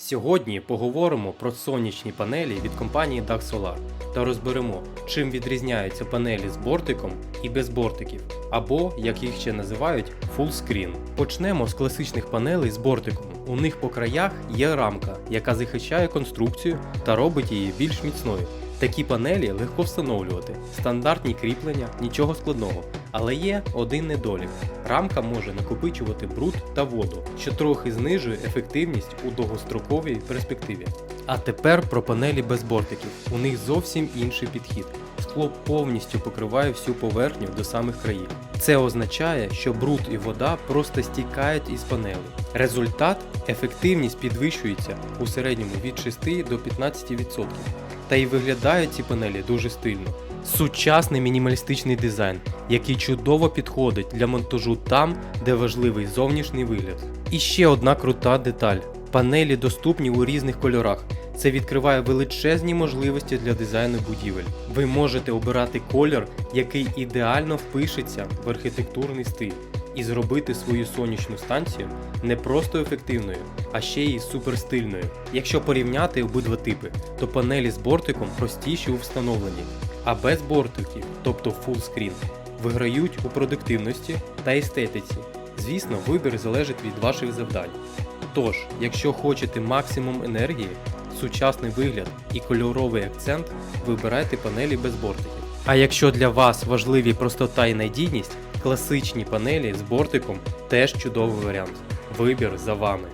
Сьогодні поговоримо про сонячні панелі від компанії DAX Solar та розберемо, чим відрізняються панелі з бортиком і без бортиків, або, як їх ще називають, full screen. Почнемо з класичних панелей з бортиком. У них по краях є рамка, яка захищає конструкцію та робить її більш міцною. Такі панелі легко встановлювати, стандартні кріплення, нічого складного. Але є один недолік: рамка може накопичувати бруд та воду, що трохи знижує ефективність у довгостроковій перспективі. А тепер про панелі без бортиків. У них зовсім інший підхід. Скло повністю покриває всю поверхню до самих країв. Це означає, що бруд і вода просто стікають із панелей. Результат ефективність підвищується у середньому від 6 до 15%. Та й виглядають ці панелі дуже стильно. Сучасний мінімалістичний дизайн, який чудово підходить для монтажу там, де важливий зовнішній вигляд. І ще одна крута деталь: панелі доступні у різних кольорах. Це відкриває величезні можливості для дизайну будівель. Ви можете обирати колір, який ідеально впишеться в архітектурний стиль, і зробити свою сонячну станцію не просто ефективною, а ще й суперстильною. Якщо порівняти обидва типи, то панелі з бортиком простіші у встановленні, а без бортиків, тобто screen, виграють у продуктивності та естетиці. Звісно, вибір залежить від ваших завдань. Тож, якщо хочете максимум енергії, сучасний вигляд і кольоровий акцент, вибирайте панелі без бортиків. А якщо для вас важливі простота і надійність, класичні панелі з бортиком теж чудовий варіант. Вибір за вами.